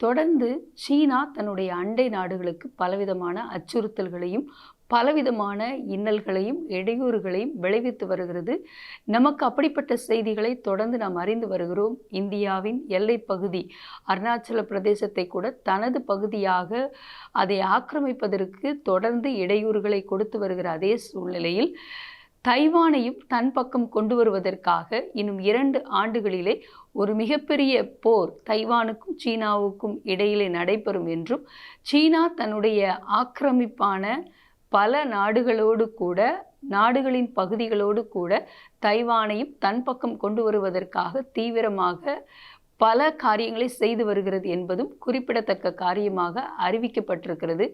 தொடர்ந்து சீனா தன்னுடைய அண்டை நாடுகளுக்கு பலவிதமான அச்சுறுத்தல்களையும் பலவிதமான இன்னல்களையும் இடையூறுகளையும் விளைவித்து வருகிறது. நமக்கு அப்படிப்பட்ட செய்திகளை தொடர்ந்து நாம் அறிந்து வருகிறோம். இந்தியாவின் எல்லை பகுதி அருணாச்சல பிரதேசத்தை கூட தனது பகுதியாக அதை ஆக்கிரமிப்பதற்கு தொடர்ந்து இடையூறுகளை கொடுத்து வருகிற அதே சூழ்நிலையில் தைவானையும் தன் பக்கம் கொண்டு வருவதற்காக இன்னும் இரண்டு ஆண்டுகளிலே ஒரு மிகப்பெரிய போர் தைவானுக்கும் சீனாவுக்கும் இடையிலே நடைபெறும் என்றும் சீனா தன்னுடைய ஆக்கிரமிப்பான பல நாடுகளோடு கூட நாடுகளின் பகுதிகளோடு கூட தைவானையும் தன் பக்கம் கொண்டு வருவதற்காக தீவிரமாக பல காரியங்களை செய்து வருகிறது என்பதும் குறிப்பிடத்தக்க காரியமாக அறிவிக்கப்பட்டிருக்கிறது.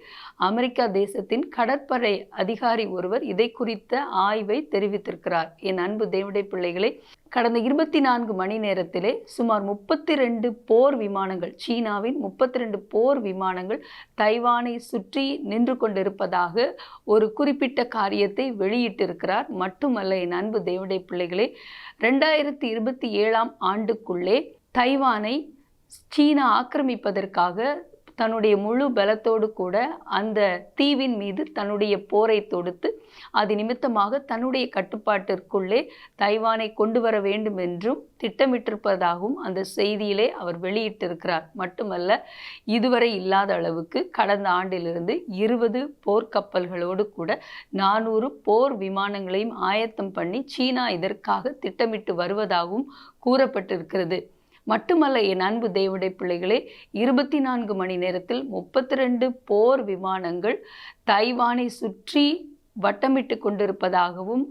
அமெரிக்கா தேசத்தின் கடற்படை அதிகாரி ஒருவர் இதை குறித்த ஆய்வை தெரிவித்திருக்கிறார். என் அன்பு தேவடை பிள்ளைகளை கடந்த இருபத்தி நான்கு மணி நேரத்திலே சுமார் முப்பத்தி ரெண்டு போர் விமானங்கள் சீனாவின் முப்பத்தி ரெண்டு போர் விமானங்கள் தைவானை சுற்றி நின்று கொண்டிருப்பதாக ஒரு குறிப்பிட்ட காரியத்தை வெளியிட்டிருக்கிறார். மட்டுமல்ல என் அன்பு தேவடை பிள்ளைகளே ரெண்டாயிரத்தி இருபத்தி ஏழாம் ஆண்டுக்குள்ளே தைவானை சீனா ஆக்கிரமிப்பதற்காக தன்னுடைய முழு பலத்தோடு கூட அந்த தீவின் மீது தன்னுடைய போரை தொடுத்து அது நிமித்தமாக தன்னுடைய கட்டுப்பாட்டிற்குள்ளே தைவானை கொண்டு வர வேண்டும் என்றும் திட்டமிட்டிருப்பதாகவும் அந்த செய்தியிலே அவர் வெளியிட்டிருக்கிறார். மட்டுமல்ல இதுவரை இல்லாத அளவுக்கு கடந்த ஆண்டிலிருந்து இருபது போர்க்கப்பல்களோடு கூட நானூறு போர் விமானங்களையும் ஆயத்தம் பண்ணி சீனா இதற்காக திட்டமிட்டு வருவதாகவும் கூறப்பட்டிருக்கிறது. மட்டுமல்ல என் அன்பு தேவடை பிள்ளைகளே இருபத்தி நான்கு மணி நேரத்தில் முப்பத்தி ரெண்டு போர் விமானங்கள் தைவானை சுற்றி வட்டமிட்டு கொண்டிருப்பதாகவும்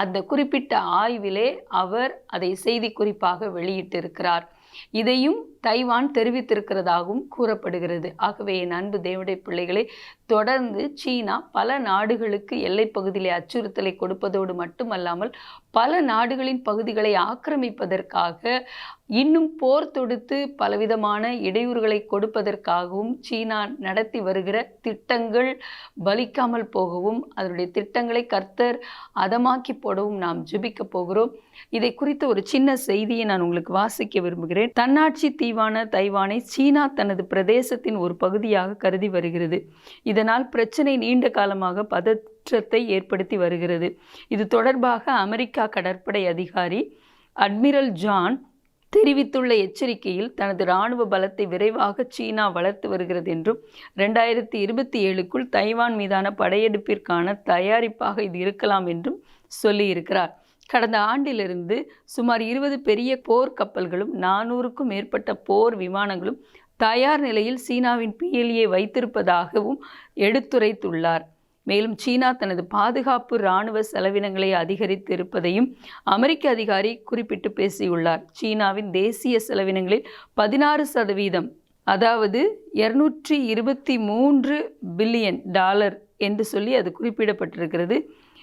அந்த குறிப்பிட்ட ஆய்விலே அவர் அதை செய்தி குறிப்பாக வெளியிட்டிருக்கிறார். இதையும் தைவான் தெரிவித்திருக்கிறதாகவும் கூறப்படுகிறது. ஆகவே என் அன்பு தேவடைய பிள்ளைகளை தொடர்ந்து சீனா பல நாடுகளுக்கு எல்லைப்பகுதியிலே அச்சுறுத்தலை கொடுப்பதோடு மட்டுமல்லாமல் பல நாடுகளின் பகுதிகளை ஆக்கிரமிப்பதற்காக இன்னும் போர் தொடுத்து பலவிதமான இடையூறுகளை கொடுப்பதற்காகவும் சீனா நடத்தி வருகிற திட்டங்கள் பலிக்காமல் போகவும் அதனுடைய திட்டங்களை கர்த்தர் அதமாக்கி போடவும் நாம் ஜெபிக்க போகிறோம். இதை குறித்து ஒரு சின்ன செய்தியை நான் உங்களுக்கு வாசிக்க விரும்புகிறேன். தன்னாட்சி தீ தீவான தைவானை சீனா தனது பிரதேசத்தின் ஒரு பகுதியாக கருதி வருகிறது. இதனால் பிரச்சனை நீண்ட காலமாக பதற்றத்தை ஏற்படுத்தி வருகிறது. இது தொடர்பாக அமெரிக்கா கடற்படை அதிகாரி அட்மிரல் ஜான் தெரிவித்துள்ள எச்சரிக்கையில் தனது இராணுவ பலத்தை விரைவாக சீனா வளர்த்து வருகிறது என்றும் ரெண்டாயிரத்தி இருபத்தி ஏழுக்குள் தைவான் மீதான படையெடுப்பிற்கான தயாரிப்பாக இது இருக்கலாம் என்றும் சொல்லியிருக்கிறார். கடந்த ஆண்டிலிருந்து சுமார் இருபது பெரிய போர் கப்பல்களும் நானூறுக்கும் மேற்பட்ட போர் விமானங்களும் தயார் நிலையில் சீனாவின் பிஎல்ஏ வைத்திருப்பதாகவும் எடுத்துரைத்துள்ளார். மேலும் சீனா தனது பாதுகாப்பு இராணுவ செலவினங்களை அதிகரித்திருப்பதையும் அமெரிக்க அதிகாரி குறிப்பிட்டு பேசியுள்ளார். சீனாவின் தேசிய செலவினங்களில் பதினாறு சதவீதம் அதாவது இருநூற்றி இருபத்தி மூன்று பில்லியன் டாலர் என்று சொல்லி அது குறிப்பிடப்பட்டிருக்கிறது.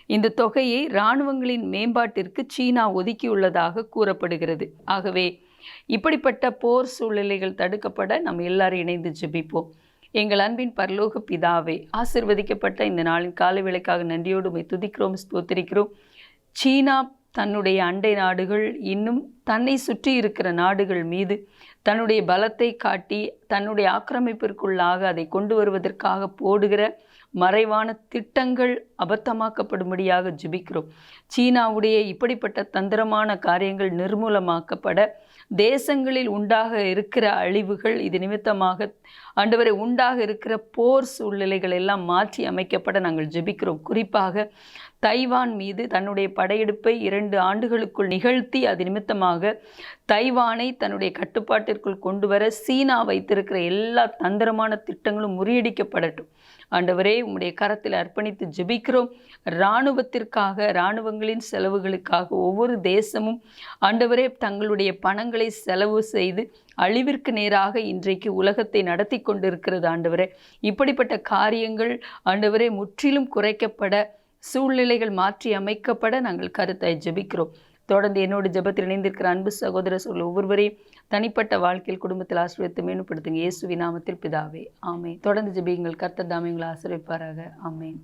இந்த தொகையை இராணுவங்களின் மேம்பாட்டிற்கு சீனா ஒதுக்கியுள்ளதாக கூறப்படுகிறது. ஆகவே இப்படிப்பட்ட போர் சூழ்நிலைகள் தடுக்கப்பட நம்ம எல்லாரும் இணைந்து ஜெபிப்போம். எங்கள் அன்பின் பரலோக பிதாவே ஆசிர்வதிக்கப்பட்ட இந்த நாளின் காலை விலைக்காக நன்றியோடு உம்மை துதிக்கிறோம் ஸ்தோத்திரிக்கிறோம். சீனா தன்னுடைய அண்டை நாடுகள் இன்னும் தன்னை சுற்றி இருக்கிற நாடுகள் மீது தன்னுடைய பலத்தை காட்டி தன்னுடைய ஆக்கிரமிப்பிற்குள்ளாக அதை கொண்டு வருவதற்காக போடுகிற மறைவான திட்டங்கள் அபத்தமாக்கப்படும்படியாக ஜுபிக்கிறோம். சீனாவுடைய இப்படிப்பட்ட தந்திரமான காரியங்கள் நிர்மூலமாக்கப்பட தேசங்களில் உண்டாக இருக்கிற அழிவுகள் இது நிமித்தமாக ஆண்டவரை உண்டாக இருக்கிற போர் சூழ்நிலைகள் எல்லாம் மாற்றி அமைக்கப்பட நாங்கள் ஜெபிக்கிறோம். குறிப்பாக தைவான் மீது தன்னுடைய படையெடுப்பை இரண்டு ஆண்டுகளுக்குள் நிகழ்த்தி அது நிமித்தமாக தைவானை தன்னுடைய கட்டுப்பாட்டிற்குள் கொண்டு வர சீனா வைத்திருக்கிற எல்லா தந்திரமான திட்டங்களும் முறியடிக்கப்படட்டும். ஆண்டவரே உம்முடைய கரத்தில் அர்ப்பணித்து ஜெபிக்கிறோம். இராணுவத்திற்காக இராணுவங்களின் செலவுகளுக்காக ஒவ்வொரு தேசமும் ஆண்டவரே தங்களுடைய பணங்களை செலவு செய்து அழிவிற்கு நேராக இன்றைக்கு உலகத்தை நடத்தி கொண்டிருக்கிறது ஆண்டவரே. இப்படிப்பட்ட காரியங்கள் ஆண்டவரே முற்றிலும் குறைக்கப்பட சூழ்நிலைகள் மாற்றி அமைக்கப்பட நாங்கள் கருத்தை ஜெபிக்கிறோம். தொடர்ந்து என்னோடு ஜெபத்தில் இணைந்திருக்கிற அன்பு சகோதர சொல்ல ஒவ்வொருவரையும் தனிப்பட்ட வாழ்க்கையில் குடும்பத்தில் ஆசிரியத்தை மேம்படுத்துங்க இயேசுவி நாமத்தில் பிதாவே. ஆமே தொடர்ந்து ஜெபியுங்கள். கர்த்தர் தாமே உங்களை ஆசிரியப்பாராக ஆமேன்.